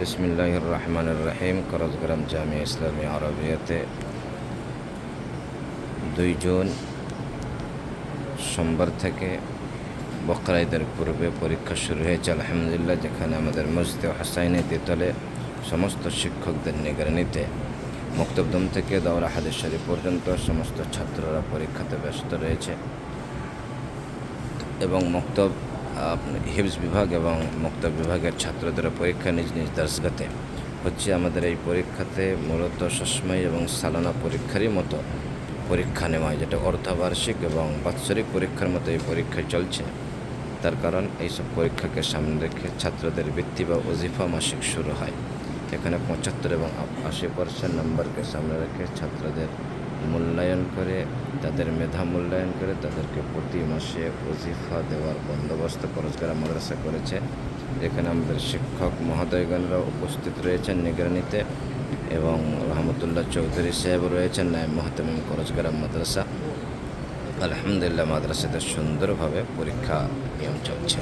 বিসমিল্লাহ রহমান রহিম করজগ্রাম জামিয়া ইসলামী আরবিয়াতে দুই জুন সোমবার থেকে বকরা ঈদের পূর্বে পরীক্ষা শুরু হয়েছে। আলহামদুলিল্লাহ, যেখানে আমাদের মসজিদে হাসাইনে তেতলে সমস্ত শিক্ষকদের নিগরানিতে মক্তবদম থেকে দৌরা হাদিস পর্যন্ত সমস্ত ছাত্ররা পরীক্ষাতে ব্যস্ত রয়েছে এবং মক্তব হিফজ বিভাগ এবং মক্তব বিভাগের ছাত্রদের পরীক্ষা নিজ নিজ দার্সগাতে হচ্ছে আমাদের এই পরীক্ষাতে মূলত সসময় এবং সালানা পরীক্ষারই মতো পরীক্ষা নেওয়া হয়, যেটা অর্ধবার্ষিক এবং বাৎসরিক পরীক্ষার মতো এই পরীক্ষা চলছে। তার কারণ এইসব পরীক্ষাকে সামনে রেখে ছাত্রদের বৃত্তি বা ওজিফা মাসিক শুরু হয়। এখানে পঁচাত্তর এবং আশি পার্সেন্ট নম্বরকে সামনে রেখে ছাত্রদের মূল্যায়ন করে, তাদের মেধা মূল্যায়ন করে, তাদেরকে প্রতি মাসে ওজিফা দেওয়ার বন্দোবস্ত করজগারা মাদ্রাসা করেছে। এখানে আমাদের শিক্ষক মহোদয়গণরা উপস্থিত রয়েছেন নিগরানিতে এবং রহমতুল্লাহ চৌধুরী সাহেব রয়েছেন নায়ব মহতামিম করজগারা মাদ্রাসা। আলহামদুলিল্লাহ মাদ্রাসাতে সুন্দরভাবে পরীক্ষা নিয়ম চলছে।